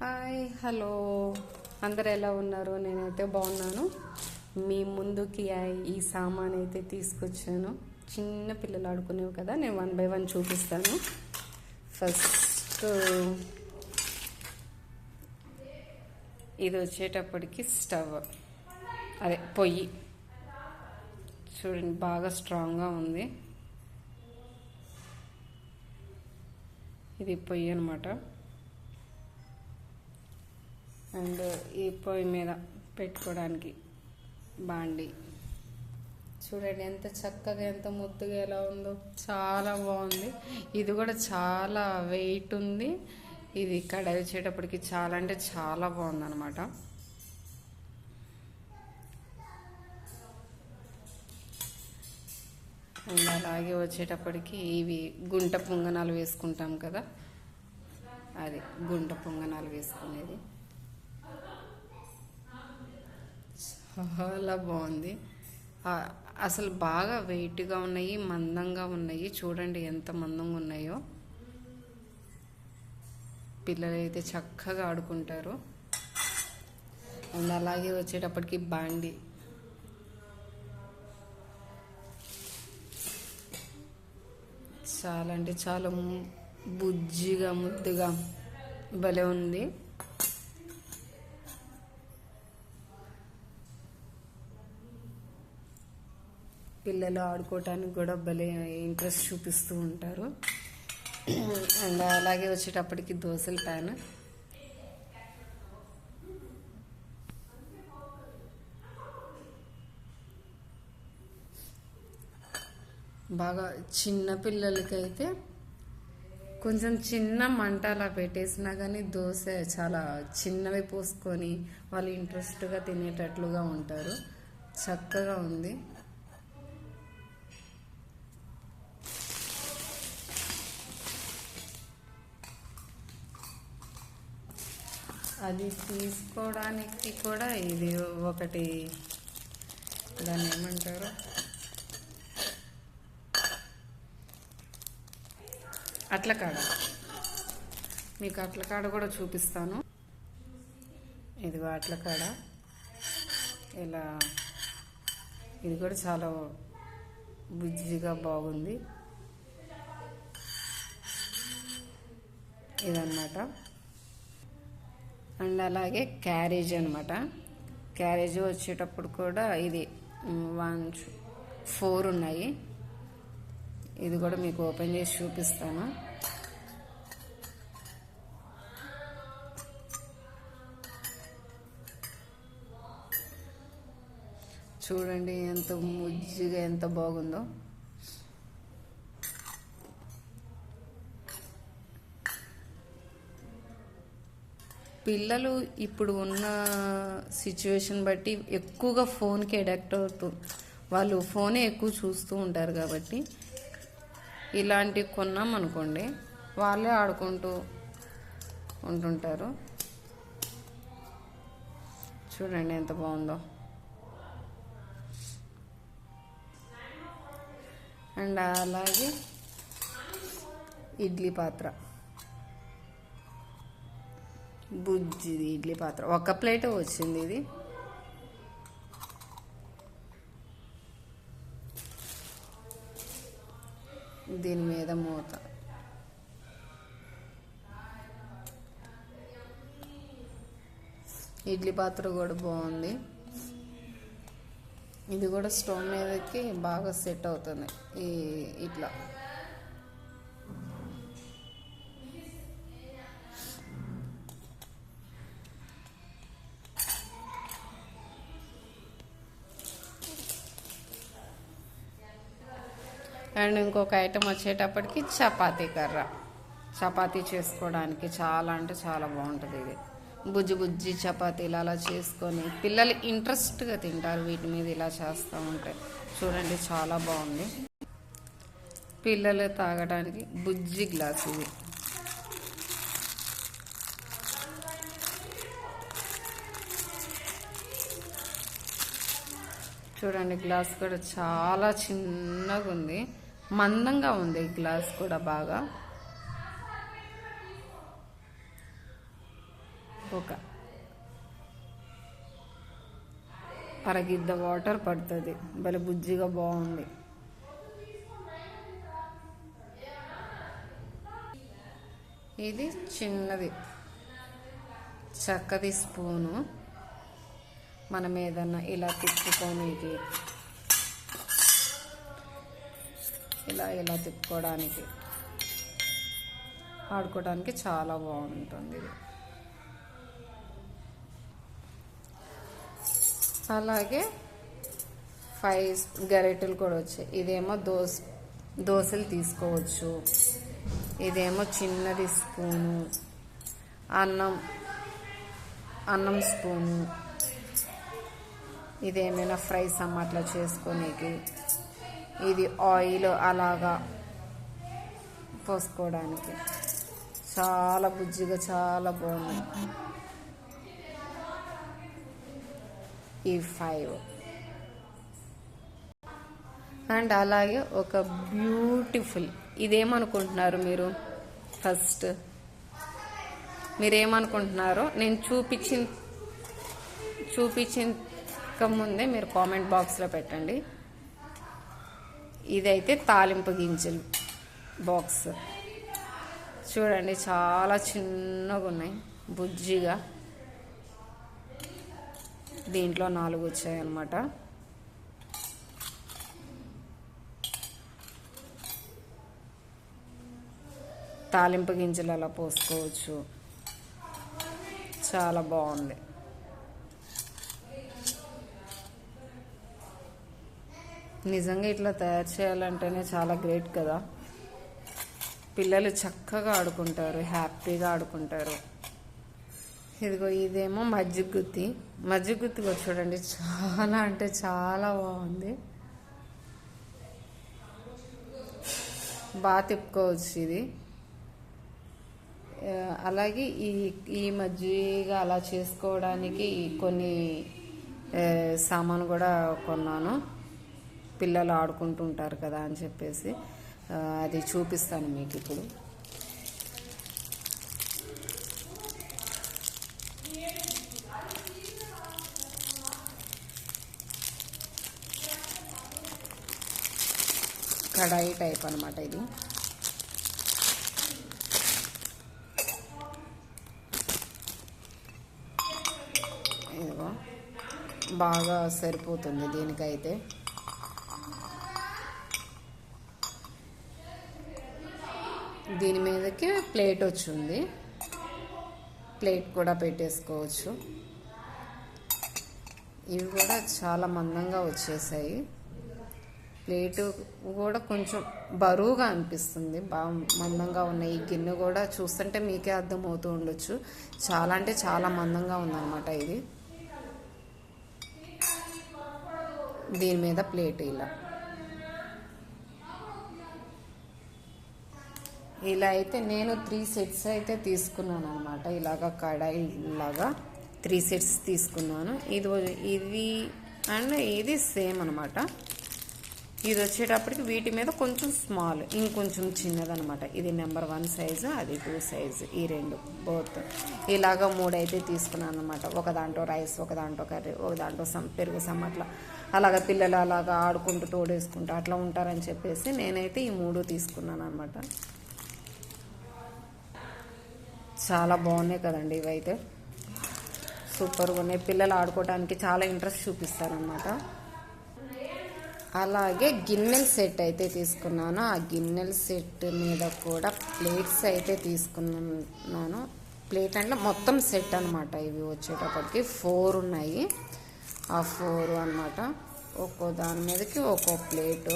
Hi hello. అందరు ఎలా ఉన్నారు? నేనైతే బాగున్నాను. మీ ముందుకి ఈ సామాన్ అయితే తీసుకొచ్చాను. చిన్న పిల్లలు ఆడుకునేవి కదా నేను వన్ బై వన్ చూపిస్తాను. ఫస్ట్ ఇది వచ్చేటప్పటికి స్టవ్. అదే పొయ్యి. చూడండి బాగా స్ట్రాంగ్గా ఉంది. ఇది పొయ్యి అనమాట అండ్ ఈ పొయ్యి మీద పెట్టుకోవడానికి బాండి. చూడండి ఎంత చక్కగా ఎంత ముద్దుగా ఎలా ఉందో. చాలా బాగుంది. ఇది కూడా చాలా వెయిట్ ఉంది. ఇది కడాయి వచ్చేటప్పటికి చాలా అంటే చాలా బాగుంది అనమాట అలాగే వచ్చేటప్పటికి ఇవి గుంట పొంగనాలు వేసుకుంటాం కదా. అది గుంట పొంగనాలు వేసుకునేది. చాలా బాగుంది. అసలు బాగా వెయిట్గా ఉన్నాయి మందంగా ఉన్నాయి. చూడండి ఎంత మందంగా ఉన్నాయో. పిల్లలు అయితే చక్కగా ఆడుకుంటారు. అండ్ అలాగే వచ్చేటప్పటికి బాండి. చాలా అంటే చాలా బుజ్జిగా ముద్దుగా భలే ఉంది. పిల్లలు ఆడుకోవటానికి కూడా భలే ఇంట్రెస్ట్ చూపిస్తూ ఉంటారు. అండ్ అలాగే వచ్చేటప్పటికి దోశల ప్యాన్ బాగా చిన్న పిల్లలకైతే కొంచెం చిన్న మంట అలా పెట్టేసినా కానీ దోశ చాలా చిన్నవి పోసుకొని వాళ్ళు ఇంట్రెస్ట్గా తినేటట్లుగా ఉంటారు. చక్కగా ఉంది. అది తీసుకోవడానికి కూడా ఇది ఒకటి దాన్ని ఏమంటారు? అట్ల కాడ మీకు అట్ల కాడ కూడా చూపిస్తాను. ఇదిగో అట్ల కాడ ఇలా ఇది కూడా చాలా బుజ్జిగా బాగుంది. ఇదన్నమాట. అండ్ అలాగే క్యారేజ్ అనమాట క్యారేజ్ వచ్చేటప్పుడు కూడా ఇది వన్ ఫోర్ ఉన్నాయి. ఇది కూడా మీకు ఓపెన్ చేసి చూపిస్తాను. చూడండి ఎంత ముజ్జిగా ఎంత బాగుందో. పిల్లలు ఇప్పుడు ఉన్న సిచ్యువేషన్ బట్టి ఎక్కువగా ఫోన్కి అడాక్ట్ అవుతూ వాళ్ళు ఫోనే ఎక్కువ చూస్తూ ఉంటారు కాబట్టి ఇలాంటివి కొన్నాం అనుకోండి వాళ్ళే ఆడుకుంటూ ఉంటుంటారు. చూడండి ఎంత బాగుందో. అండ్ అలాగే ఇడ్లీ పాత్ర. బుజ్జిది ఇడ్లీ పాత్ర. ఒక ప్లేట్ వచ్చింది ఇది. దీని మీద మూత. ఇడ్లీ పాత్ర కూడా బాగుంది. ఇది కూడా స్టవ్ మీదకి బాగా సెట్ అవుతుంది. ఈ ఇట్లా. అండ్ ఇంకొక ఐటెం వచ్చేటప్పటికి చపాతీ కర్ర. చపాతీ చేసుకోవడానికి చాలా అంటే చాలా బాగుంటుంది ఇది. బుజ్జి బుజ్జి చపాతీలు అలా చేసుకొని పిల్లలు ఇంట్రెస్ట్గా తింటారు వీటి మీద ఇలా చేస్తూ ఉంటే. చూడండి చాలా బాగుంది. పిల్లలు తాగడానికి బుజ్జి గ్లాస్ ఇది. చూడండి గ్లాస్ కూడా చాలా చిన్నగా ఉంది మందంగా ఉంది గ్లాస్ కూడా బాగా. ఒక. అరగిద్ద వాటర్ పడుతుంది. భలే బుజ్జిగా బాగుంది. ఇది చిన్నది. చక్కది స్పూను. మనం ఏదన్నా ఇలా తిప్పుకోనికి ఇలా ఇలా తిప్పుకోవడానికి ఆడుకోవడానికి చాలా బాగుంటుంది. ఇది అలాగే ఫైవ్ గరిటెలు కూడా వచ్చాయి. ఇదేమో దోశ దోశలు తీసుకోవచ్చు. ఇదేమో చిన్నది స్పూను. అన్నం అన్నం స్పూను. ఇదేమైనా ఫ్రైస్ అమ్మ అట్లా చేసుకోనికి ఇది ఆయిల్ అలాగా పోసుకోవడానికి. చాలా బుజ్జిగా చాలా బాగుంది. ఈ ఫైవ్ అండ్ అలాగే ఒక బ్యూటిఫుల్ ఇదేమనుకుంటున్నారు మీరు? ఫస్ట్ మీరేమనుకుంటున్నారో నేను చూపించిన చూపించక ముందే మీరు కామెంట్ బాక్స్లో పెట్టండి. ఇదైతే తాలింపు గింజలు బాక్స్. చూడండి చాలా చిన్నగా ఉన్నాయి బుజ్జిగా. దీంట్లో నాలుగు వచ్చాయన్నమాట. తాలింపు గింజలు అలా పోసుకోవచ్చు. చాలా బాగుంది. నిజంగా ఇట్లా తయారు చేయాలంటేనే చాలా గ్రేట్ కదా. పిల్లలు చక్కగా ఆడుకుంటారు హ్యాపీగా ఆడుకుంటారు. ఇదిగో ఇదేమో మజ్జిగ గుత్తి. మజ్జిగ గుత్తి కూడా చూడండి చాలా అంటే చాలా బాగుంది. బాగా తిప్పుకోవచ్చు ఇది. అలాగే ఈ ఈ మజ్జిగ అలా చేసుకోవడానికి కొన్ని సామాను కూడా కొన్నాను. పిల్లలు ఆడుకుంటుంటారు కదా అని చెప్పేసి అది చూపిస్తాను మీకు ఇప్పుడు. కడాయి టైప్ అనమాట ఇది. ఇదిగో బాగా సరిపోతుంది దీనికైతే. దీని మీదకి ప్లేట్ వచ్చింది. ప్లేట్ కూడా పెట్టేసుకోవచ్చు. ఇవి కూడా చాలా మందంగా వచ్చేసాయి. ప్లేటు కూడా కొంచెం బరువుగా అనిపిస్తుంది. బాగా మందంగా ఉన్నాయి ఈ గిన్నె కూడా చూస్తుంటే మీకే అర్థమవుతూ ఉండొచ్చు. చాలా అంటే చాలా మందంగా ఉందన్నమాట ఇది. దీని మీద ప్లేట్ ఇలా. ఇలా అయితే నేను త్రీ సెట్స్ అయితే తీసుకున్నాను అనమాట ఇలాగ కడాయి ఇలాగా త్రీ సెట్స్ తీసుకున్నాను. ఇది ఇది అండ్ ఇది సేమ్ అనమాట ఇది వచ్చేటప్పటికి వీటి మీద కొంచెం స్మాల్ ఇంకొంచెం చిన్నదనమాట ఇది నెంబర్ వన్ సైజు అది టూ సైజు ఈ రెండు బోత్. ఇలాగ మూడైతే తీసుకున్నాను అనమాట ఒక దాంట్లో రైస్ ఒక దాంట్లో కర్రీ ఒక దాంట్లో సమ్ పెరుగు సమ్ అట్లా. అలాగ పిల్లలు అలాగా ఆడుకుంటూ తోడేసుకుంటూ అట్లా ఉంటారని చెప్పేసి నేనైతే ఈ మూడు తీసుకున్నాను అనమాట చాలా బాగున్నాయి కదండి ఇవైతే. సూపర్గా ఉన్నాయి. పిల్లలు ఆడుకోవడానికి చాలా ఇంట్రెస్ట్ చూపిస్తారనమాట అలాగే గిన్నెల సెట్ అయితే తీసుకున్నాను. ఆ గిన్నెల సెట్ మీద కూడా ప్లేట్స్ అయితే తీసుకున్నాను. ప్లేట్ అంటే మొత్తం సెట్ అనమాట ఇవి వచ్చేటప్పటికి. ఫోర్ ఉన్నాయి. ఆ ఫోర్ అనమాట ఒక్కో దాని మీదకి ఒక్కో ప్లేటు.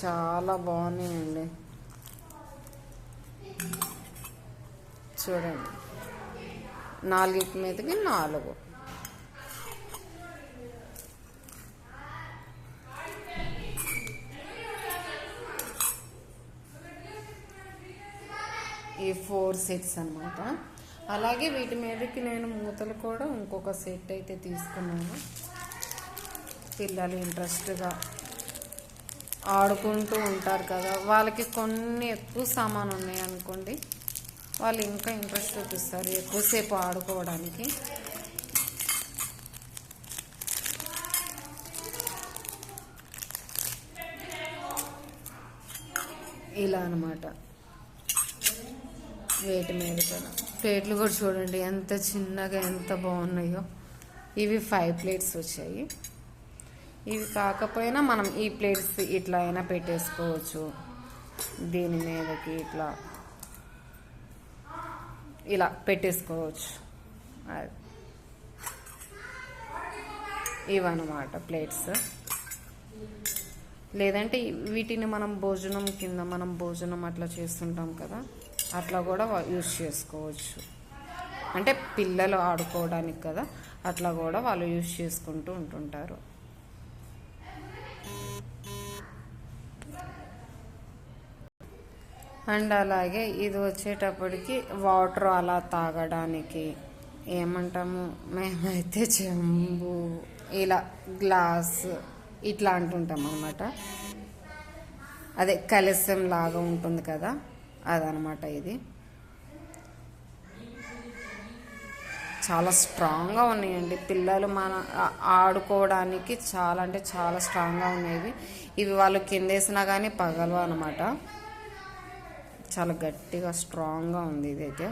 చాలా బాగున్నాయండి. చూడండి. నాలుగిటి మీదకి నాలుగు. ఈ ఫోర్ సెట్స్ అన్నమాట. అలాగే వీటి మీదకి నేను మూతలు కూడా ఇంకొక సెట్ అయితే తీసుకున్నాను. పిల్లలు ఇంట్రెస్ట్గా ఆడుకుంటూ ఉంటారు కదా వాళ్ళకి కొన్ని ఎక్కువ సామాన్ ఉన్నాయి అనుకోండి వాళ్ళు ఇంకా ఇంట్రెస్ట్ చూపిస్తారు ఎక్కువసేపు ఆడుకోవడానికి. ఇలా అనమాట వేటి మీద కూడా ప్లేట్లు కూడా చూడండి ఎంత చిన్నగా ఎంత బాగున్నాయో. ఇవి ఫైవ్ ప్లేట్స్ వచ్చాయి. ఇవి కాకపోయినా మనం ఈ ప్లేట్స్ ఇట్లా అయినా పెట్టేసుకోవచ్చు. దీని మీదకి ఇట్లా. ఇలా పెట్టేసుకోవచ్చు. అది. ఇవన్నమాట ప్లేట్స్. లేదంటే వీటిని మనం భోజనం కింద మనం భోజనం అట్లా చేస్తుంటాం కదా అట్లా కూడా యూజ్ చేసుకోవచ్చు. అంటే పిల్లలు ఆడుకోవడానికి కదా అట్లా కూడా వాళ్ళు యూజ్ చేసుకుంటూ ఉంటుంటారు. అండ్ అలాగే ఇది వచ్చేటప్పటికి వాటర్ అలా తాగడానికి. ఏమంటాము? మేమైతే చెంబు ఇలా గ్లాస్ ఇట్లా అంటుంటాం అనమాట అదే కలసం లాగా ఉంటుంది కదా అదనమాట ఇది. చాలా స్ట్రాంగ్గా ఉన్నాయండి. పిల్లలు మన ఆడుకోవడానికి చాలా అంటే చాలా స్ట్రాంగ్గా ఉన్నాయి ఇవి వాళ్ళు కిందేసినా కానీ పగలవు అనమాట చాలా గట్టిగా స్ట్రాంగ్గా ఉంది ఇదైతే.